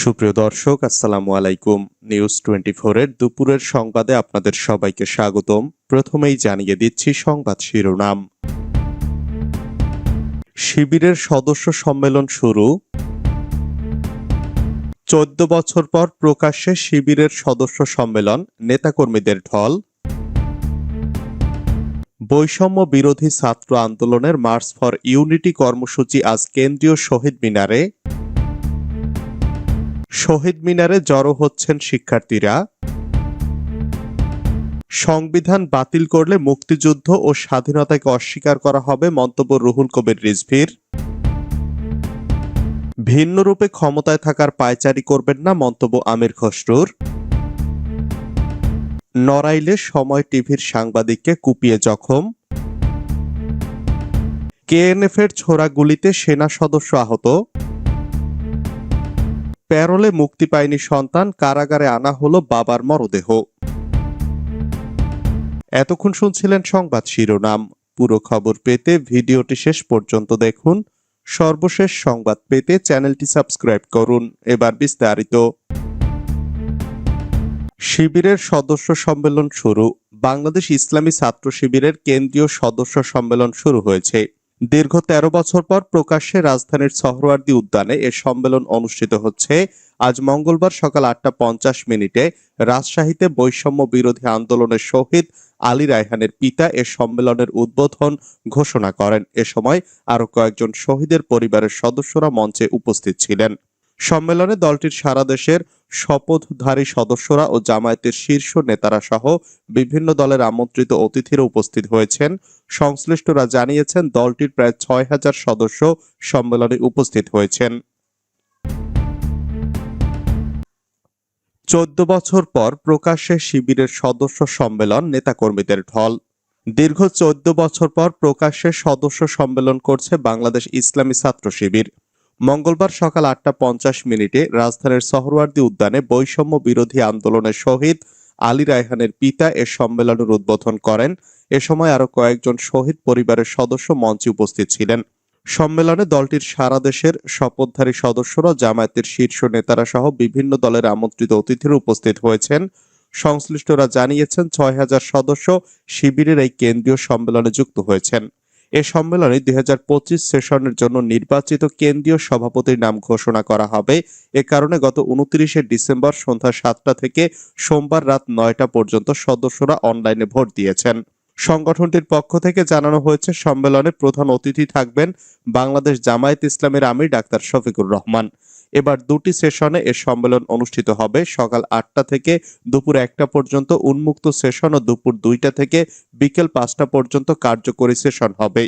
সুপ্রিয় দর্শক, আসসালামু আলাইকুম। নিউজ টোয়েন্টি এর দুপুরের সংবাদে আপনাদের সবাইকে স্বাগতম। প্রথমেই জানিয়ে দিচ্ছি সংবাদ শিরোনাম। শিবিরের সদস্য সম্মেলন শুরু। চোদ্দ বছর পর প্রকাশ্যে শিবিরের সদস্য সম্মেলন, নেতাকর্মীদের ঢল। বৈষম্য বিরোধী ছাত্র আন্দোলনের মার্চ ফর ইউনিটি কর্মসূচি আজ কেন্দ্রীয় শহীদ মিনারে। শহীদ মিনারে জড়ো হচ্ছেন শিক্ষার্থীরা। সংবিধান বাতিল করলে মুক্তিযুদ্ধ ও স্বাধীনতাকে অস্বীকার করা হবে মন্তব্য রুহুল কবির রিজভির। ভিন্ন রূপে ক্ষমতায় থাকার পায়চারি করবেন না মন্তব্য আমির খসরুর। নড়াইলে সময় টিভির সাংবাদিককে কুপিয়ে জখম। কেএনএফ এর ছোড়া গুলিতে সেনা সদস্য আহত। প্যারোলে মুক্তি পায়নি সন্তান, কারাগারে আনা হলো বাবার মরদেহ। এতক্ষণ শুনছিলেন সংবাদ শিরোনাম। পুরো খবর পেতে ভিডিওটি শেষ পর্যন্ত দেখুন। সর্বশেষ সংবাদ পেতে চ্যানেলটি সাবস্ক্রাইব করুন। এবার বিস্তারিত। শিবিরের সদস্য সম্মেলন শুরু। বাংলাদেশ ইসলামী ছাত্র শিবিরের কেন্দ্রীয় সদস্য সম্মেলন শুরু হয়েছে। দীর্ঘ তেরো বছর পর প্রকাশ্যে রাজধানীর সহরওয়ার্দী উদ্যানে এ সম্মেলন অনুষ্ঠিত হচ্ছে। আজ মঙ্গলবার সকাল আটটা পঞ্চাশ মিনিটে রাজশাহীতে বৈষম্য বিরোধী আন্দোলনের শহীদ আলী রায়হানের পিতা এ সম্মেলনের উদ্বোধন ঘোষণা করেন। এ সময় আরও কয়েকজন শহীদের পরিবারের সদস্যরা মঞ্চে উপস্থিত ছিলেন। সম্মেলনে দলটির সারা দেশের শপথধারী সদস্যরা ও জামায়াতের শীর্ষ নেতারা সহ বিভিন্ন দলের আমন্ত্রিত অতিথিরা উপস্থিত হয়েছেন। সংশ্লিষ্টরা জানিয়েছেন, দলটির প্রায় ছয় হাজার সদস্য সম্মেলনে উপস্থিত হয়েছেন। চোদ্দ বছর পর প্রকাশ্যে শিবিরের সদস্য সম্মেলন নেতাকর্মীদের ঢল। দীর্ঘ চোদ্দ বছর পর প্রকাশ্যে সদস্য সম্মেলন করছে বাংলাদেশ ইসলামী ছাত্র শিবির। মঙ্গলবার সকাল আটটা পঞ্চাশ মিনিটে রাজধানীর সহরওয়ার্দী উদ্যানে বৈষম্য বিরোধী আন্দোলনের শহীদ আলী রায়হানের পিতা এ সম্মেলনের উদ্বোধন করেন। এ সময় আরও কয়েকজন শহীদ পরিবারের সদস্য মঞ্চে উপস্থিত ছিলেন। সম্মেলনে দলটির সারা দেশের শপথধারী সদস্যরা, জামায়াতের শীর্ষ নেতারা সহ বিভিন্ন দলের আমন্ত্রিত অতিথিরা উপস্থিত হয়েছেন। সংশ্লিষ্টরা জানিয়েছেন, ছয় হাজার সদস্য শিবিরের এই কেন্দ্রীয় সম্মেলনে যুক্ত হয়েছেন। এ সম্মেলনে দুই হাজার পঁচিশ সেশনের জন্য নির্বাচিত কেন্দ্রীয় সভাপতির নাম ঘোষণা করা হবে। এ কারণে গত উনত্রিশে ডিসেম্বর সন্ধ্যা সাতটা থেকে সোমবার রাত নয়টা পর্যন্ত সদস্যরা অনলাইনে ভোট দিয়েছেন। সংগঠনটির পক্ষ থেকে জানানো হয়েছে, সম্মেলনে প্রধান অতিথি থাকবেন বাংলাদেশ জামায়াত ইসলামের আমির ডাক্তার শফিকুর রহমান। এবার দুটি সেশনে এ সম্মেলন অনুষ্ঠিত হবে। সকাল আটটা থেকে দুপুর একটা পর্যন্ত, উন্মুক্ত সেশন ও দুপুর দুইটা থেকে বিকেল পাঁচটা পর্যন্ত কার্যকরী সেশন হবে।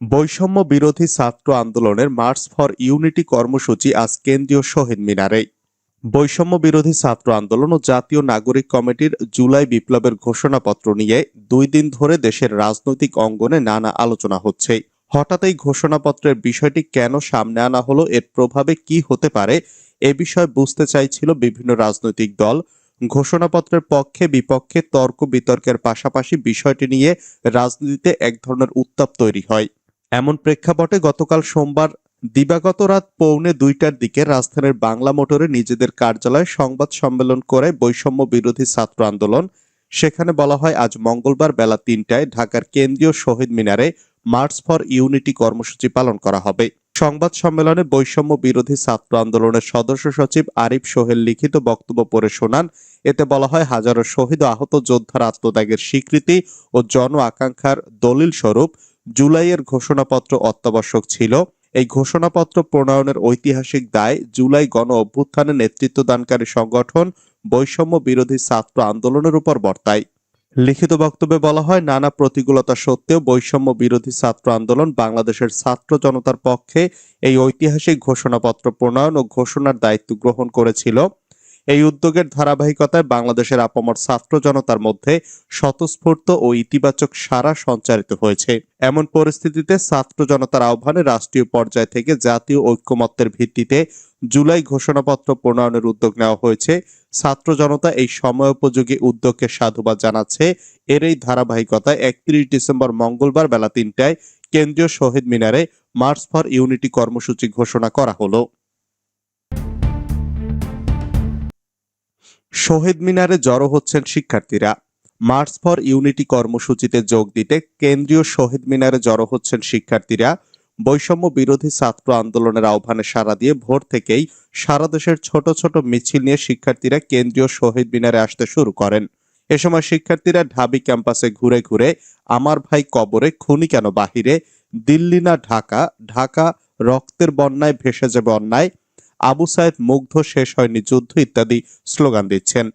বৈষম্য বিরোধী ছাত্র আন্দোলনের মার্চ ফর ইউনিটি কর্মসূচি আজ কেন্দ্রীয় শহীদ মিনারে। বৈষম্য বিরোধী ছাত্র আন্দোলন ও জাতীয় নাগরিক কমিটির জুলাই বিপ্লবের ঘোষণাপত্র নিয়ে দুই দিন ধরে দেশের রাজনৈতিক অঙ্গনে নানা আলোচনা হচ্ছে। হঠাৎ এই ঘোষণাপত্রের বিষয়টি কেন সামনে আনা হলো, এর প্রভাবে কি হতে পারে, এ বিষয়ে বুঝতে চাইছিল বিভিন্ন রাজনৈতিক দল। ঘোষণাপত্রের পক্ষে বিপক্ষে তর্ক বিতর্কের পাশাপাশি বিষয়টি নিয়ে রাজনীতিতে এক ধরনের উত্তাপ তৈরি হয়। এমন প্রেক্ষাপটে গতকাল সোমবার দিবাগত রাত পৌনে দুইটার দিকে রাজধানীর বাংলা মোটরে নিজেদের কার্যালয়ে সংবাদ সম্মেলন করে বৈষম্য বিরোধী ছাত্র আন্দোলন। সেখানে বলা হয়, আজ মঙ্গলবার বেলা তিনটায় ঢাকার কেন্দ্রীয় শহীদ মিনারে মার্চ ফর ইউনিটি কর্মসূচি পালন করা হবে। সংবাদ সম্মেলনে বৈষম্য বিরোধী ছাত্র আন্দোলনের সদস্য সচিব আরিফ সোহেল লিখিত বক্তব্য পড়ে শোনান। এতে বলা হয়, হাজারো শহীদ আহত যোদ্ধার আত্মত্যাগের স্বীকৃতি ও জন আকাঙ্ক্ষার দলিল স্বরূপ জুলাইয়ের ঘোষণাপত্র অত্যাবশ্যক ছিল। এই ঘোষণাপত্র প্রণয়নের ঐতিহাসিক দায় জুলাই গণ অভ্যুত্থানে নেতৃত্বদানকারী সংগঠন বৈষম্য বিরোধী ছাত্র আন্দোলনের উপর বর্তায়। লিখিত বক্তব্যে বলা হয়, নানা প্রতিকূলতা সত্ত্বেও বৈষম্য বিরোধী ছাত্র আন্দোলন বাংলাদেশের ছাত্র জনতার পক্ষে এই ঐতিহাসিক ঘোষণাপত্র প্রণয়ন ও ঘোষণার দায়িত্ব গ্রহণ করেছিল। এই উদ্যোগের ধারাবাহিকতায় বাংলাদেশের আপামর ছাত্র জনতার মধ্যে স্বতঃস্ফূর্ত ও ইতিবাচক সারা সঞ্চারিত হয়েছে। এমন পরিস্থিতিতে ছাত্র জনতার আহ্বানে রাষ্ট্রীয় পর্যায় থেকে জাতীয় ঐক্যমত্যের ভিত্তিতে জুলাই ঘোষণাপত্র প্রণয়নের উদ্যোগ নেওয়া হয়েছে। ছাত্র জনতা এই সময়োপযোগী উদ্যোগকে সাধুবাদ জানাচ্ছে। এর এই ধারাবাহিকতায় একত্রিশ ডিসেম্বর মঙ্গলবার বেলা তিনটায় কেন্দ্রীয় শহীদ মিনারে মার্চ ফর ইউনিটি কর্মসূচি ঘোষণা করা হলো। শহীদ মিনারে জড়ো হচ্ছেন শিক্ষার্থীরা। মার্চ ফর ইউনিটি কর্মসূচিতে যোগ দিতে কেন্দ্রীয় শহীদ মিনারে জড়ো হচ্ছেন শিক্ষার্থীরা। বৈষম্য বিরোধী ছাত্র আন্দোলনের আহ্বানে সাড়া দিয়ে ভোর থেকেই সারা দেশের ছোট ছোট মিছিল নিয়ে শিক্ষার্থীরা কেন্দ্রীয় শহীদ মিনারে আসতে শুরু করেন। এ সময় শিক্ষার্থীরা ঢাবি ক্যাম্পাসে ঘুরে ঘুরে আমার ভাই কবরে খুনি কেন বাহিরে, দিল্লি না ঢাকা ঢাকা রক্তের বন্যায় ভেসে যাবে অন্যায় আবু সাইদ মুগ্ধ শেষ হয়নি যুদ্ধ ইত্যাদি স্লোগান দিচ্ছেন।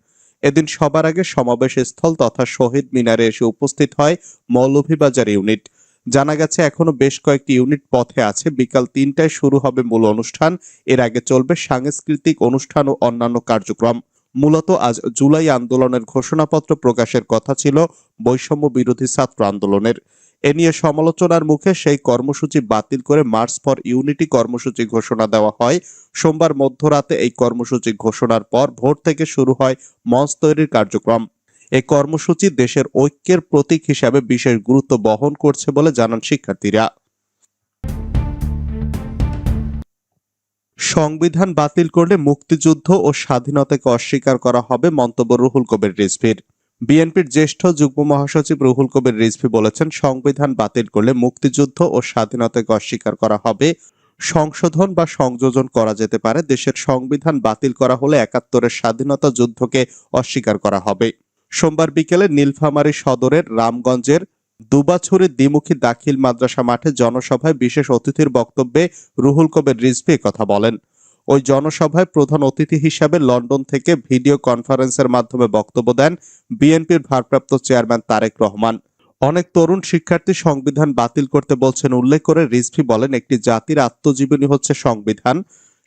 এদিন সবার আগে সমাবেশ স্থল তথা শহীদ মিনারে এসে উপস্থিত হয় মৌলভীবাজার ইউনিট। জানা গেছে, এখনও বেশ কয়েকটি ইউনিট পথে আছে। বিকাল তিনটায় শুরু হবে মূল অনুষ্ঠান। এর আগে চলবে সাংস্কৃতিক অনুষ্ঠান ও অন্যান্য কার্যক্রম। মূলত আজ জুলাই আন্দোলনের ঘোষণাপত্র প্রকাশের কথা ছিল বৈষম্য বিরোধী ছাত্র আন্দোলনের। এ নিয়ে সমালোচনার মুখে সেই কর্মসূচি বাতিল করে মার্চ ফর ইউনিটি কর্মসূচি ঘোষণা দেওয়া হয়। সোমবার মধ্যরাতে এই কর্মসূচি ঘোষণার পর ভোর থেকে শুরু হয় মঞ্চ তৈরির কার্যক্রম। এই কর্মসূচি দেশের ঐক্যের প্রতীক হিসাবে বিশেষ গুরুত্ব বহন করছে বলে জানান শিক্ষার্থীরা। সংবিধান বাতিল করলে মুক্তিযুদ্ধ ও স্বাধীনতাকে অস্বীকার করা হবে মন্তব্য রুহুল কবির রিজভির। বিএনপির জ্যেষ্ঠ যুগ্ম মহাসচিব রুহুল কবির রিজভি বলেছেন, সংবিধান বাতিল করলে মুক্তিযুদ্ধ ও স্বাধীনতাকে অস্বীকার করা হবে। সংশোধন বা সংযোজন করা যেতে পারে। দেশের সংবিধান বাতিল করা হলে একাত্তরের স্বাধীনতা যুদ্ধকে অস্বীকার করা হবে। সোমবার বিকেলে নীলফামারী সদরের রামগঞ্জের দুবাছুরি দ্বিমুখী দাখিল মাদ্রাসা মাঠে জনসভায় বিশেষ অতিথির বক্তব্যে রুহুল কবির রিজভি কথা বলেন। ওই জনসভায় প্রধান অতিথি হিসাবে লন্ডন থেকে ভিডিও কনফারেন্সের মাধ্যমে বক্তব্য দেন বিএনপির ভারপ্রাপ্ত চেয়ারম্যান তারেক রহমান। অনেক তরুণ শিক্ষার্থী সংবিধান বাতিল করতে বলছেন উল্লেখ করে রিজভি বলেন, একটি জাতির আত্মজীবনী হচ্ছে সংবিধান।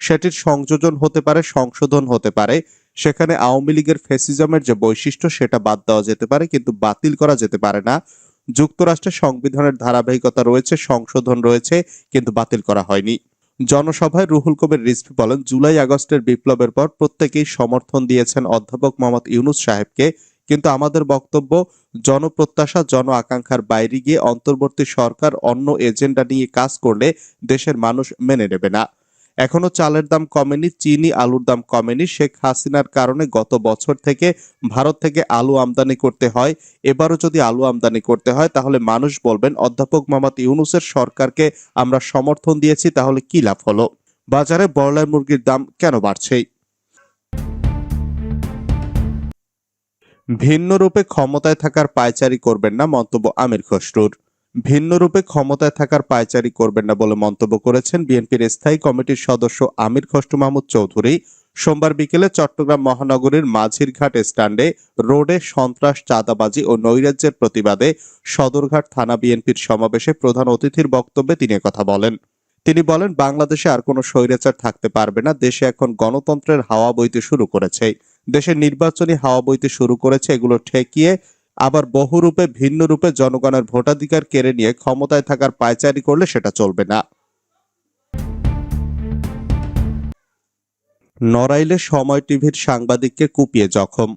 সেটির সংযোজন হতে পারে, সংশোধন হতে পারে। সেখানে আওয়ামী লীগের ফেসিজমের যে বৈশিষ্ট্য, সেটা বাদ দেওয়া যেতে পারে, কিন্তু বাতিল করা যেতে পারে না। যুক্তরাষ্ট্রের সংবিধানের ধারাবাহিকতা রয়েছে, সংশোধন রয়েছে, কিন্তু বাতিল করা হয়নি। জনসভায় রুহুল কবির রিজভি বলেন, জুলাই আগস্টের বিপ্লবের পর প্রত্যেকেই সমর্থন দিয়েছেন অধ্যাপক মোহাম্মদ ইউনুস সাহেবকে, কিন্তু আমাদের বক্তব্য, জনপ্রত্যাশা, জন আকাঙ্ক্ষার বাইরে গিয়ে অন্তর্বর্তী সরকার অন্য এজেন্ডা নিয়ে কাজ করলে দেশের মানুষ মেনে নেবে না। এখনও চালের দাম কমেনি, চিনি আলুর দাম কমেনি। শেখ হাসিনার কারণে গত বছর থেকে ভারত থেকে আলু আমদানি করতে হয়। এবারও যদি আলু আমদানি করতে হয়, তাহলে মানুষ বলবেন, অধ্যাপক মোহাম্মদ ইউনুসের সরকারকে আমরা সমর্থন দিয়েছি, তাহলে কি লাভ হলো? বাজারে ব্রয়লার মুরগির দাম কেন বাড়ছে? ভিন্ন রূপে ক্ষমতায় থাকার পায়চারি করবেন না মন্তব্য আমির খসরুর। ভিন্ন রূপে ক্ষমতায় থাকার পায়চারি করবেন না বলে মন্তব্য করেছেন বিএনপির স্থায়ী কমিটির সদস্য আমির খসরু মাহমুদ চৌধুরী। সোমবার বিকেলে চট্টগ্রাম মহানগরীর মাঝিরঘাট স্ট্যান্ডে রোডে সন্ত্রাস, চাঁদাবাজি ও নৈরাজ্যের প্রতিবাদে সদরঘাট থানা বিএনপির সমাবেশে প্রধান অতিথির বক্তব্যে তিনি কথা বলেন। তিনি বলেন, বাংলাদেশে আর কোনো স্বৈরাচার থাকতে পারবে না। দেশে এখন গণতন্ত্রের হাওয়া বইতে শুরু করেছে। দেশের নির্বাচনী হাওয়া বইতে শুরু করেছে। এগুলো ঠেকিয়ে আবার বহুরূপে ভিন্ন রূপে জনগণের ভোটাধিকার কেড়ে নিয়ে ক্ষমতায় থাকার পায়চারি করলে সেটা চলবে না। নড়াইলে সময় টিভির সাংবাদিককে কুপিয়ে জখম।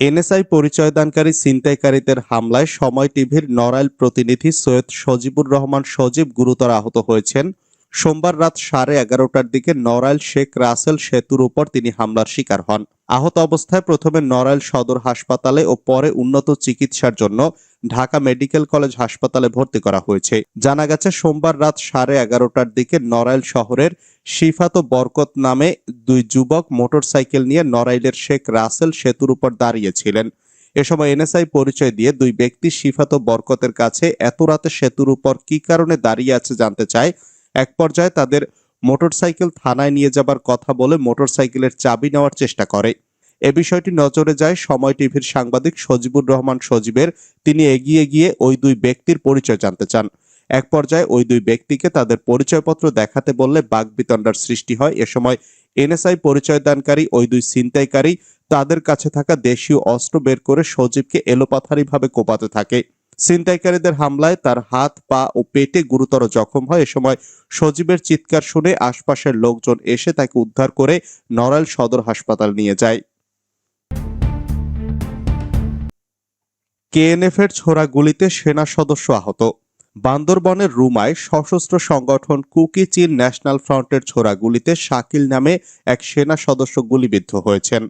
এনএসআই পরিচয়দানকারী ছিনতাইকারীদের হামলায় সময় টিভির নড়াইল প্রতিনিধি সৈয়দ সজিবুর রহমান সজীব গুরুতর আহত হয়েছেন। সোমবার রাত সাড়ে এগারোটার দিকে নড়াইল শেখ রাসেল সেতুর উপর তিনি হামলার শিকার হন। আহত অবস্থায় প্রথমে নড়াইল সদর হাসপাতালে ও পরে উন্নত চিকিৎসার জন্য ঢাকা মেডিকেল কলেজ হাসপাতালে ভর্তি করা হয়েছে। জানা গেছে, সোমবার রাত সাড়ে এগারোটার দিকে নড়াইল শহরের শিফাত বরকত নামে দুই যুবক মোটরসাইকেল নিয়ে নড়াইলের শেখ রাসেল সেতুর উপর দাঁড়িয়েছিলেন। এ সময় এনএসআই পরিচয় দিয়ে দুই ব্যক্তি শিফাত বরকতের কাছে, এত রাতে সেতুর উপর কি কারণে দাঁড়িয়ে আছে জানতে চায়? এক পর্যায়ে তাদের মোটরসাইকেল থানায় নিয়ে যাবার কথা বলে মোটরসাইকেলের চাবি নেওয়ার চেষ্টা করে। এ বিষয়টি নজরে যায় সময় টিভির সাংবাদিক সজিবুর রহমান সজীবের। তিনি এগিয়ে গিয়ে ওই দুই ব্যক্তির পরিচয় জানতে চান। এক পর্যায়ে ওই দুই ব্যক্তিকে তাদের পরিচয়পত্র দেখাতে বললে বাগবিতণ্ডার সৃষ্টি হয়। এ সময় এনএসআই পরিচয়দানকারী, ওই দুই ছিনতাইকারী, তাদের কাছে থাকা দেশীয় অস্ত্র বের করে সজীবকে এলোপাথারিভাবে কোপাতে থাকে। ছিনতাইকারীদের হামলায় তার হাত, পা ও পেটে গুরুতর জখম হয়। এ সময় সজীবের চিৎকার শুনে আশপাশের লোকজন এসে তাকে উদ্ধার করে নড়াইল সদর হাসপাতাল নিয়ে যায়। কেএনএফ এর ছোড়া গুলিতে সেনা সদস্য আহত। বান্দরবনের রুমায় সশস্ত্র সংগঠন কুকি চীন ন্যাশনাল ফ্রন্টের ছোড়া গুলিতে শাকিল নামে এক সেনা সদস্য গুলিবিদ্ধ হয়েছেন।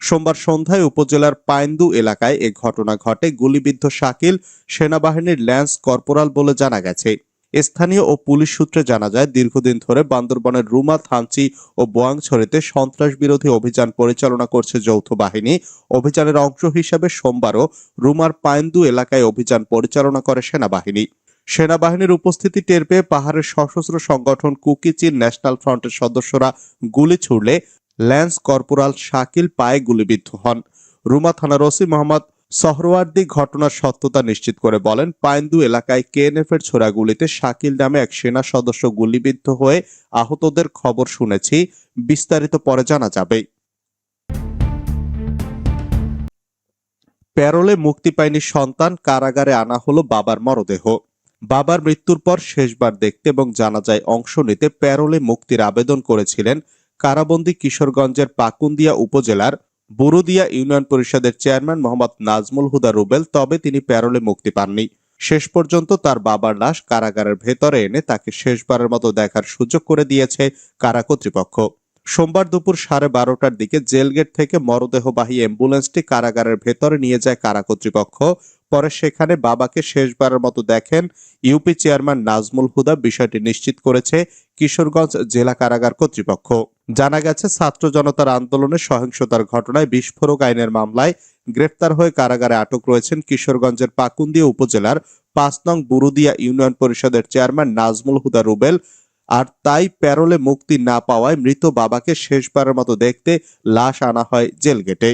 সোমবার সন্ধ্যায় উপজেলার পাইন্দু এলাকায় এ ঘটনা ঘটে। গুলিবিদ্ধ শাকিল সেনাবাহিনীর ল্যান্স কর্পোরাল বলে জানা গেছে। স্থানীয় ও পুলিশ সূত্রে জানা যায়, দীর্ঘদিন ধরে বান্দরবনের রুমা, থানচি ও বোয়াংছড়িতে সন্ত্রাস বিরোধী অভিযান পরিচালনা করছে যৌথ বাহিনী। অভিযানের অংশ হিসেবে সোমবারও রুমার পাইন্দু এলাকায় অভিযান পরিচালনা করে সেনাবাহিনী। সেনাবাহিনীর উপস্থিতি টের পেয়ে পাহাড়ের সশস্ত্র সংগঠন কুকি চীন ন্যাশনাল ফ্রন্টের সদস্যরা গুলি ছুড়লে ল্যান্স কর্পোরাল শাকিল পায়ে গুলিবিদ্ধ হন। রুমা থানার ওসি মোহাম্মদ সহরওয়ার্দী ঘটনার সত্যতা নিশ্চিত করে বলেন, পাইন্দু এলাকায় কেএনএফ এর ছোড়া গুলিতে শাকিল নামে এক সেনা সদস্য গুলিবিদ্ধ হয়ে আহতদের খবর শুনেছি। বিস্তারিত পরে জানা যাবে। প্যারোলে মুক্তি পায়নি সন্তান, কারাগারে আনা হলো বাবার মরদেহ। বাবার মৃত্যুর পর শেষবার দেখতে এবং জানাজায় অংশ নিতে প্যারোলে মুক্তির আবেদন করেছিলেন কারাবন্দী কিশোরগঞ্জের পাকুন্দিয়া উপজেলার বুরুদিয়া ইউনিয়ন পরিষদের চেয়ারম্যান মোহাম্মদ নাজমুল হুদা রুবেল তবে তিনি প্যারোলে মুক্তি পাননি। শেষ পর্যন্ত তার বাবার লাশ কারাগারের ভেতরে এনে তাকে শেষবারের মতো দেখার সুযোগ করে দিয়েছে কারা কর্তৃপক্ষ। সোমবার দুপুর সাড়ে বারোটার দিকে জেলগেট থেকে মরদেহবাহী অ্যাম্বুলেন্সটি কারাগারের ভেতরে নিয়ে যায় কারা কর্তৃপক্ষ। পরে সেখানে বাবাকে শেষবারের মতো দেখেন ইউপি চেয়ারম্যান নাজমুল হুদা। বিষয়টি নিশ্চিত করেছে কিশোরগঞ্জ জেলা কারাগার কর্তৃপক্ষ। জানা গেছে, ছাত্র জনতার আন্দোলনে সহিংসতার ঘটনায় বিস্ফোরক আইনের মামলায় গ্রেফতার হয়ে কারাগারে আটক রয়েছেন কিশোরগঞ্জের পাকুন্দিয়া উপজেলার পাঁচ নং বুরুদিয়া ইউনিয়ন পরিষদের চেয়ারম্যান নাজমুল হুদা রুবেল। আর তাই প্যারোলে মুক্তি না পাওয়ায় মৃত বাবাকে শেষবারের মতো দেখতে লাশ আনা হয় জেলগেটে